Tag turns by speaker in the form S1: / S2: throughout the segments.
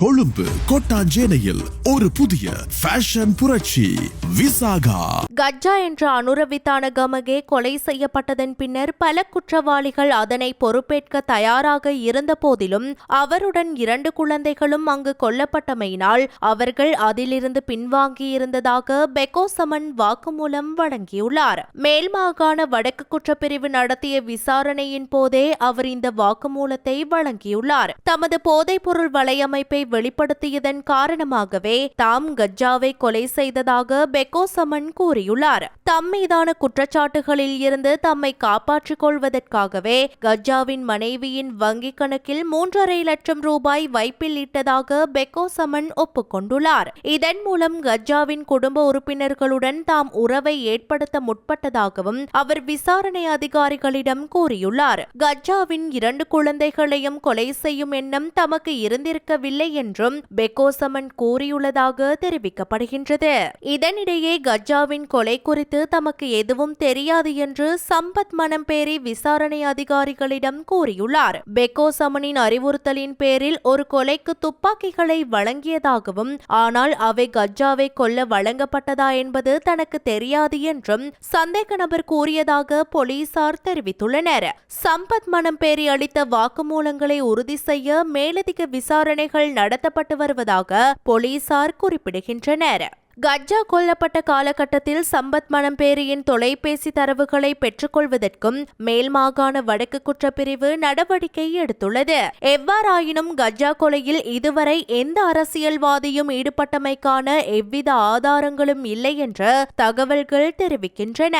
S1: கொழும்பு கொட்டாஞ்சேனையில் ஒரு புதிய ஃபேஷன் புரட்சி விசாகா.
S2: கஜா என்ற அனுரவித்தான கமகே கொலை செய்யப்பட்டதன் பின்னர் பல குற்றவாளிகள் அதனை பொறுப்பேற்க தயாராக இருந்த போதிலும் அவருடன் இரண்டு குழந்தைகளும் அங்கு கொல்லப்பட்டமையினால் அவர்கள் அதிலிருந்து பின்வாங்கியிருந்ததாக பெகோசமன் வாக்குமூலம் வழங்கியுள்ளார். மேல் மாகாண வடக்கு குற்றப்பிரிவு நடத்திய விசாரணையின் போதே அவர் இந்த வாக்குமூலத்தை வழங்கியுள்ளார். தமது போதைப்பொருள் வலையமைப்பை வெளிப்படுத்தியதன் காரணமாகவே தாம் கஜ்ஜாவை கொலை செய்ததாக பெக்கோசமன் கூறியுள்ளார். தம் மீதான குற்றச்சாட்டுகளில் இருந்து தம்மை காப்பாற்றிக் கொள்வதற்காகவே கஜ்ஜாவின் மனைவியின் வங்கிக் கணக்கில் மூன்றரை லட்சம் ரூபாய் வைப்பில் இட்டதாக பெக்கோசமன் ஒப்புக்கொண்டுள்ளார் இதன் மூலம் கஜ்ஜாவின் குடும்ப உறுப்பினர்களுடன் தாம் உறவை ஏற்படுத்த முற்பட்டதாகவும் அவர் விசாரணை அதிகாரிகளிடம் கூறியுள்ளார். கஜ்ஜாவின் இரண்டு குழந்தைகளையும் கொலை செய்யும் எண்ணம் தமக்கு இருந்திருக்கவில்லை என்றும் பெக்கோசமன் கூறியுள்ளதாக தெரிவிக்கப்படுகின்றது. இதனிடையே கஜாவின் கொலை குறித்து தமக்கு எதுவும் தெரியாது என்று சம்பத் மனம்பேரி விசாரணை அதிகாரிகளிடம் கூறியுள்ளார். பெக்கோசமனின் அறிவுறுத்தலின் பேரில் ஒரு கொலைக்கு துப்பாக்கிகளை வழங்கியதாகவும் ஆனால் அவை கஜாவை கொல்ல வழங்கப்பட்டதா என்பது தனக்கு தெரியாது என்றும் சந்தேக நபர் கூறியதாக போலீசார் தெரிவித்துள்ளனர். சம்பத் மனம்பேரி அளித்த வாக்குமூலங்களை உறுதி செய்ய மேலதிக விசாரணைகள் நட நடத்தப்பட்டு வருவதாக போலீசார் குறிப்பிடுகின்றனர். கஜ்ஜா கொல்லப்பட்ட காலகட்டத்தில் சம்பத் மணம்பேரியின் தொலைபேசி தரவுகளை பெற்றுக்கொள்வதற்கும் மேல் மாகாண வடக்கு குற்றப்பிரிவு நடவடிக்கை எடுத்துள்ளது. எவ்வாறாயினும் கஜா கொலையில் இதுவரை எந்த அரசியல்வாதியும் ஈடுபட்டமைக்கான எவ்வித ஆதாரங்களும் இல்லை என்று தகவல்கள் தெரிவிக்கின்றன.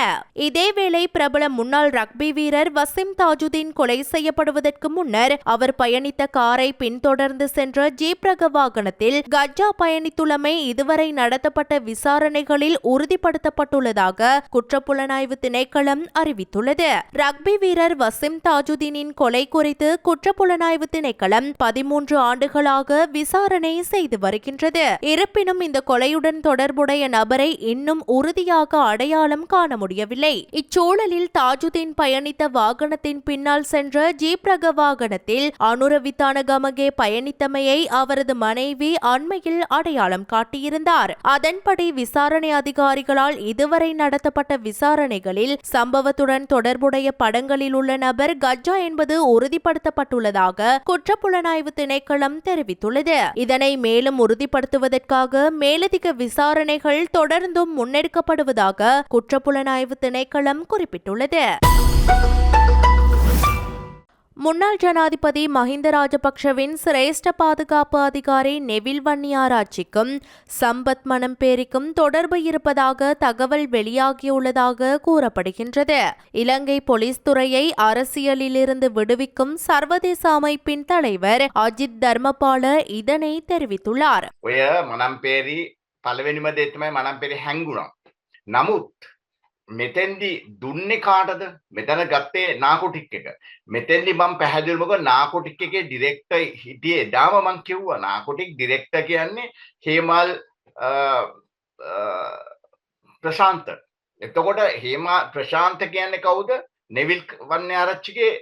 S2: இதேவேளை பிரபல முன்னாள் ரக்பி வீரர் வசிம் தாஜுதீன் கொலை செய்யப்படுவதற்கு முன்னர் அவர் பயணித்த காரை பின்தொடர்ந்து சென்ற ஜீப்ரக வாகனத்தில் கஜா பயணித்துள்ளமை இதுவரை நடத்தப்பட்ட நடத்தப்பட்ட விசாரணைகளில் உறுதிப்படுத்தப்பட்டுள்ளதாக குற்றப்புலனாய்வு திணைக்களம் அறிவித்துள்ளது. ரக்பி வீரர் வசிம் தாஜுதீனின் கொலை குறித்து குற்றப்புலனாய்வு திணைக்களம் பதிமூன்று ஆண்டுகளாக விசாரணை செய்து வருகின்றது. இருப்பினும் இந்த கொலையுடன் தொடர்புடைய நபரை இன்னும் உறுதியாக அடையாளம் காண முடியவில்லை. இச்சூழலில் தாஜுதீன் பயணித்த வாகனத்தின் பின்னால் சென்ற ஜீப் ரக வாகனத்தில் அனுரவித்தான கமகே பயணித்தமையை அவரது மனைவி அண்மையில் அடையாளம் காட்டியிருந்தார். அதன் அதன்படி விசாரணை அதிகாரிகளால் இதுவரை நடத்தப்பட்ட விசாரணைகளில் சம்பவத்துடன் தொடர்புடைய படங்களில் உள்ள நபர் கஜா என்பது உறுதிப்படுத்தப்பட்டுள்ளதாக குற்றப்புலனாய்வு திணைக்களம் தெரிவித்துள்ளது. இதனை மேலும் உறுதிப்படுத்துவதற்காக மேலதிக விசாரணைகள் தொடர்ந்தும் முன்னெடுக்கப்படுவதாக குற்றப்புலனாய்வு திணைக்களம் குறிப்பிட்டுள்ளது. முன்னாள் ஜனாதிபதி மஹிந்த ராஜபக்ஷவின் சிரேஷ்ட பாதுகாப்பு அதிகாரி நெவில் வன்னியாராட்சிக்கும் சம்பத் மணம்பேரிக்கும் தொடர்பு இருப்பதாக தகவல் வெளியாகியுள்ளதாக கூறப்படுகின்றது இலங்கை போலீஸ் துறையை அரசியலிலிருந்து விடுவிக்கும் சர்வதேச அமைப்பின் தலைவர் அஜித் தர்மபால இதனை தெரிவித்துள்ளார்
S3: ඔය මනම්පේරි පළවෙනිම දෙත්තමයි මනම්පෙරි හැංගුණා. නමුත් මෙතැන්දි දුන්නේ කාටද මෙතැන ගත්තේ නාකොටික් එක. මෙතැන්දි මං පැහැදිල්මක නාකොටික් එකේ ඩිරෙක්ට හිටියේ දාම මං කිව්වා නාකොටික් ඩිරෙක්ට කියන්නේ හේමල් අ, අ, ප්‍රශාන්ත. එතකොට හේමා ප්‍රශාන්ත කියන්නේ කවුද නෙවිල් වන්න ආරච්චිගේ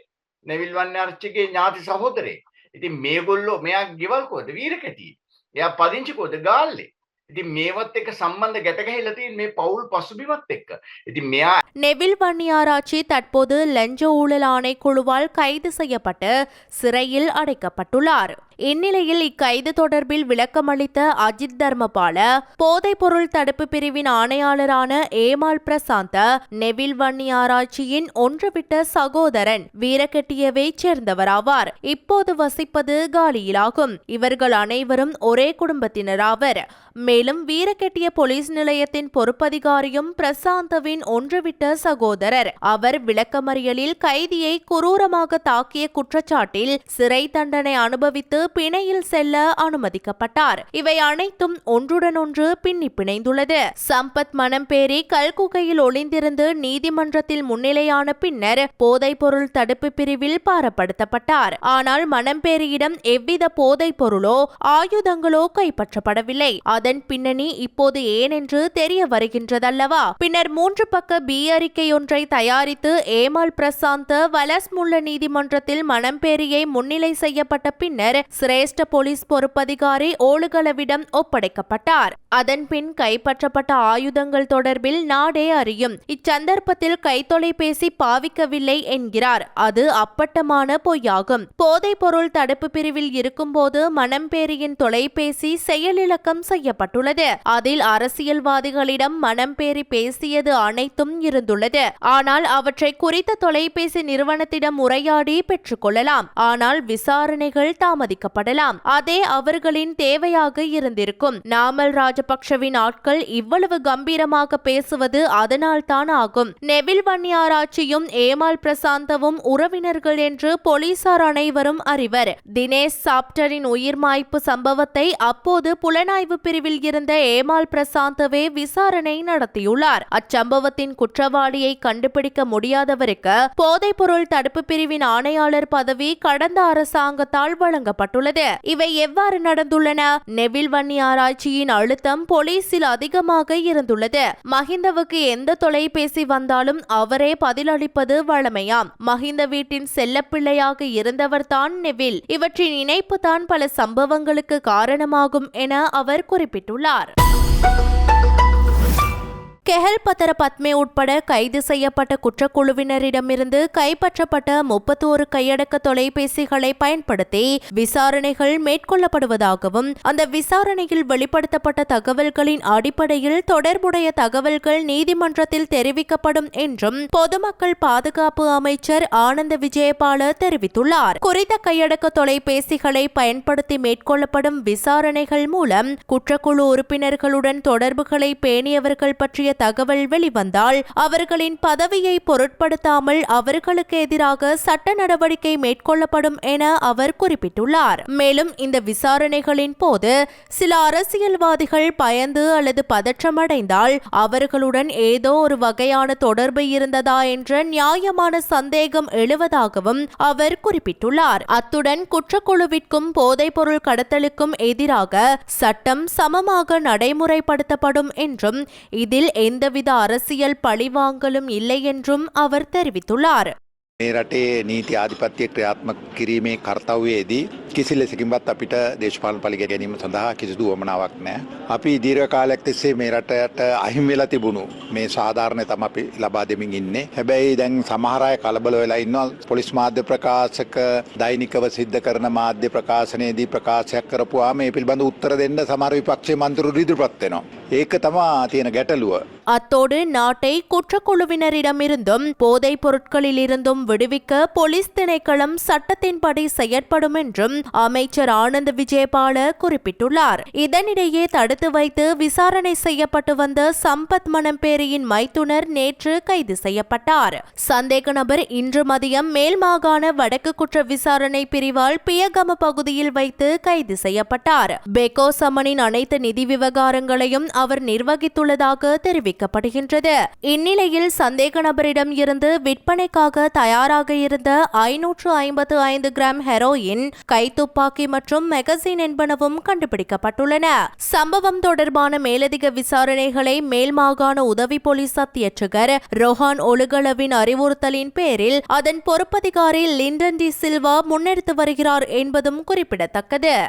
S3: නෙවිල් වන්න ආරච්චිගේ ඥාති සහෝදරේ. ඉතින් මේගොල්ලෝ මෙයා ගෙවල්කෝද වීර කැටි. එයා පදිංචිකෝද ගාල්ලේ. ඉතින් මේවත් එක්ක සම්බන්ධ ගැටගැහිලා තියෙන මේ පවුල් පසුබිමත් එක්ක. ඉතින් මෙයා
S2: நெவில் வன்னியாராச்சி தற்போது லஞ்ச ஊழல் ஆணைக்குழுவால் கைது செய்யப்பட்டு சிறையில் அடைக்கப்பட்டுள்ளார் இந்நிலையில் இக்கைது தொடர்பில் விளக்கமளித்த அஜித் தர்மபால போதைப்பொருள் தடுப்பு பிரிவின் ஆணையாளரான ஏமால் பிரசாந்த நெவில் வன்னியாராய்ச்சியின் ஒன்றுவிட்ட சகோதரன் வீரக்கட்டியவை சேர்ந்தவராவார். இப்போது வசிப்பது காலியிலாகும். இவர்கள் அனைவரும் ஒரே குடும்பத்தினராவர் மேலும் வீரக்கெட்டிய போலீஸ் நிலையத்தின் பொறுப்பதிகாரியும் பிரசாந்தவின் ஒன்றுவிட்ட சகோதரர். அவர் விளக்கமறியலில் கைதியை குரூரமாக தாக்கிய குற்றச்சாட்டில் சிறை தண்டனை அனுபவித்து பிணையில் செல்ல அனுமதிக்கப்பட்டார். இவை அனைத்தும் ஒன்றுடன் ஒன்று பின்னி பிணைந்துள்ளது. சம்பத் மனம் பேரி கல்குகையில் ஒளிந்திருந்து நீதிமன்றத்தில் முன்னிலையான பின்னர் போதைப்பொருள் தடுப்பு பிரிவில் பாரப்படுத்தப்பட்டார். ஆனால் மணம்பேரியிடம் எவ்வித போதைப் பொருளோ ஆயுதங்களோ கைப்பற்றப்படவில்லை. அதன் பின்னணி இப்போது ஏனென்று தெரிய வருகின்றதல்லவா? பின்னர் மூன்று பக்க பி அறிக்கை ஒன்றை தயாரித்து ஏமால் பிரசாந்த் வலஸ்முள்ள நீதிமன்றத்தில் மணம்பேரியை முன்னிலை செய்யப்பட்ட பின்னர் சிரேஷ்ட போலீஸ் பொறுப்பதிகாரி ஓளுகளவிடம் ஒப்படைக்கப்பட்டார். அதன்பின் கைப்பற்றப்பட்ட ஆயுதங்கள் தொடர்பில் நாடே அறியும். இச்சந்தர்ப்பத்தில் கைத்தொலைபேசி பாவிக்கவில்லை என்கிறார். அது அப்பட்டமான பொய்யாகும். போதைப் பொருள் தடுப்பு பிரிவில் இருக்கும்போது மணம்பேரியின் தொலைபேசி செயலிழக்கம் செய்யப்பட்டுள்ளது. அதில் அரசியல்வாதிகளிடம் மணம்பேரி பேசியது அனைத்தும் இருந்துள்ளது. ஆனால் அவற்றை குறித்த தொலைபேசி நிறுவனத்திடம் உரையாடி பெற்றுக்கொள்ளலாம் ஆனால் விசாரணைகள் தாமதிக்க வைக்கப்படலாம் அதே அவர்களின் தேவையாக இருந்திருக்கும். நாமல் ராஜபக்ஷவின் ஆட்கள் இவ்வளவு கம்பீரமாக பேசுவது அதனால்தான் ஆகும். நெவில் வன்னியாராட்சியும் ஏமால் பிரசாந்தவும் உறவினர்கள் என்று போலீசார் அனைவரும் அறிவர். தினேஷ் சாப்டரின் உயிர் மாய்ப்பு சம்பவத்தை அப்போது புலனாய்வு பிரிவில் இருந்த ஏமால் பிரசாந்தவே விசாரணை நடத்தியுள்ளார். அச்சம்பவத்தின் குற்றவாளியை கண்டுபிடிக்க முடியாதவருக்கு போதைப்பொருள் தடுப்பு பிரிவின் ஆணையாளர் பதவி கடந்த அரசாங்கத்தால் வழங்கப்பட்டது கூறப்பட்டுள்ளது இவை எவ்வாறு நடந்துள்ளன? நெவில் வன்னி ஆராய்ச்சியின் அழுத்தம் போலீசில் அதிகமாக இருந்துள்ளது. மஹிந்தவுக்கு எந்த தொலைபேசி வந்தாலும் அவரே பதிலளிப்பது வழமையாம். மஹிந்த வீட்டின் செல்லப்பிள்ளையாக இருந்தவர்தான் நெவில். இவற்றின் இணைப்பு தான் பல சம்பவங்களுக்கு காரணமாகும் என அவர் குறிப்பிட்டுள்ளார். கெஹல்பத்தர பத்மே உட்பட கைது செய்யப்பட்ட குற்றக்குழுவினரிடமிருந்து கைப்பற்றப்பட்ட முப்பத்தோரு கையடக்க தொலைபேசிகளை பயன்படுத்தி விசாரணைகள் மேற்கொள்ளப்படுவதாகவும் அந்த விசாரணையில் வெளிப்படுத்தப்பட்ட தகவல்களின் அடிப்படையில் தொடர்புடைய தகவல்கள் நீதிமன்றத்தில் தெரிவிக்கப்படும் என்றும் பொதுமக்கள் பாதுகாப்பு அமைச்சர் ஆனந்த விஜயபால தெரிவித்துள்ளார். குறித்த கையடக்க தொலைபேசிகளை பயன்படுத்தி மேற்கொள்ளப்படும் விசாரணைகள் மூலம் குற்றக்குழு உறுப்பினர்களுடன் தொடர்புகளை பேணியவர்கள் பற்றிய தகவல் வெளிவந்தால் அவர்களின் பதவியை பொருட்படுத்தாமல் அவர்களுக்கு எதிராக சட்ட நடவடிக்கை மேற்கொள்ளப்படும் என அவர் குறிப்பிட்டுள்ளார். மேலும் இந்த விசாரணைகளின் போது சில அரசியல்வாதிகள் பயந்து அல்லது பதற்றமடைந்தால் அவர்களுடன் ஏதோ ஒரு வகையான தொடர்பு இருந்ததா என்ற நியாயமான சந்தேகம் எழுவதாகவும் அவர் குறிப்பிட்டுள்ளார். அத்துடன் குற்றக்குழுவிற்கும் போதைப்பொருள் கடத்தலுக்கும் எதிராக சட்டம் சமமாக நடைமுறைப்படுத்தப்படும் என்றும் இதில் எந்தவித அரசியல் பழிவாங்கலும் இல்லை என்றும் அவர் தெரிவித்துள்ளார்
S4: මේ රටේ නීති ආධිපත්‍යය ක්‍රියාත්මක කිරීමේ කර්තව්‍යයේදී කිසි ලෙසකින්වත් අපිට දේශපාලන පලිග ගැනීම සඳහා කිසිදු වමනාවක් නෑ. අපි දීර්ඝ කාලයක් තිස්සේ මේ රටට අහිමි වෙලා තිබුණු මේ සාධාරණය තම අපි ලබා දෙමින් ඉන්නේ. හැබැයි දැන් සමහර අය කලබල වෙලා ඉන්නවා පොලිස් මාධ්‍ය ප්‍රකාශක දෛනිකව සිද්ධ කරන මාධ්‍ය ප්‍රකාශනයේදී ප්‍රකාශයක් කරපුවා මේ පිළිබඳ උත්තර දෙන්න සමහර විපක්ෂයේ මන්ත්‍රීවරු ඉදිරිපත් වෙනවා. ඒක තමා තියෙන ගැටලුව.
S2: அத்தோடு நாட்டை குற்றக்குழுவினரிடமிருந்தும் போதைப் பொருட்களிலிருந்தும் விடுவிக்க போலீஸ் திணைக்களம் சட்டத்தின்படி செயற்படும் என்றும் அமைச்சர் ஆனந்த் விஜயபால குறிப்பிட்டுள்ளார். இதனிடையே தடுத்து வைத்து விசாரணை செய்யப்பட்டு வந்த சம்பத் மணம்பேரியின் மைத்துனர் நேற்று கைது செய்யப்பட்டார். சந்தேக நபர் இன்று மதியம் மேல் மாகாண வடக்கு குற்ற விசாரணை பிரிவால் பியகம பகுதியில் வைத்து கைது செய்யப்பட்டார். பெகோ சமனின் அனைத்து நிதி விவகாரங்களையும் அவர் நிர்வகித்துள்ளதாக தெரிவிக்கப்படுகின்றது இந்நிலையில் சந்தேக நபரிடம் இருந்து விற்பனைக்காக தயாராக இருந்த ஐநூற்று ஐம்பத்து ஐந்து கிராம் ஹெரோயின் கைத்துப்பாக்கி மற்றும் மெகசின் என்பனவும் கண்டுபிடிக்கப்பட்டுள்ளன. சம்பவம் தொடர்பான மேலதிக விசாரணைகளை மேல் மாகாண உதவி போலீஸ் அத்தியட்சகர் ரோஹான் ஒழுகளவின் அறிவுறுத்தலின் பேரில் அதன் பொறுப்பதிகாரி லிண்டன் டி சில்வா முன்னெடுத்து வருகிறார் என்பதும் குறிப்பிடத்தக்கது.